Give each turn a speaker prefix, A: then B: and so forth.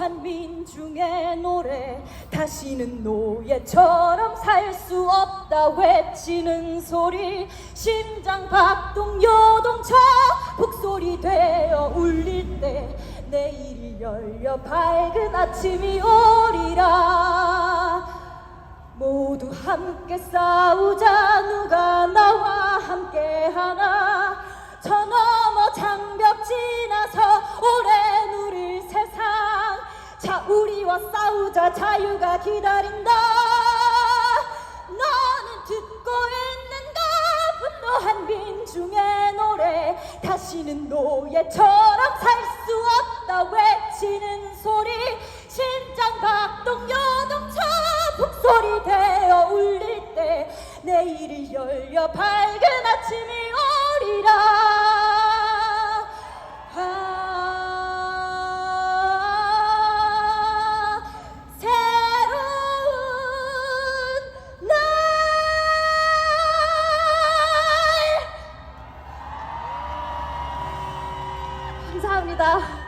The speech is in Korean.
A: 무도한 민중의 노래 다시는 노예처럼 살 수 없다 외치는 소리. 심장 박동 요동쳐 북소리 되어 울릴 때 내일이 열려 밝은 아침이 오리라. 모두 함께 싸우자. 누가 나와 함께 하나 우리와 싸우자 자유가 기다린다. 너는 듣고 있는가? 분노한 민중의 노래. 다시는 노예처럼 살 수 없다. 외치는 소리. 심장 박동 요동쳐 북소리 되어 울릴 때. 내일이 열려 밝은 아침이 감사합니다.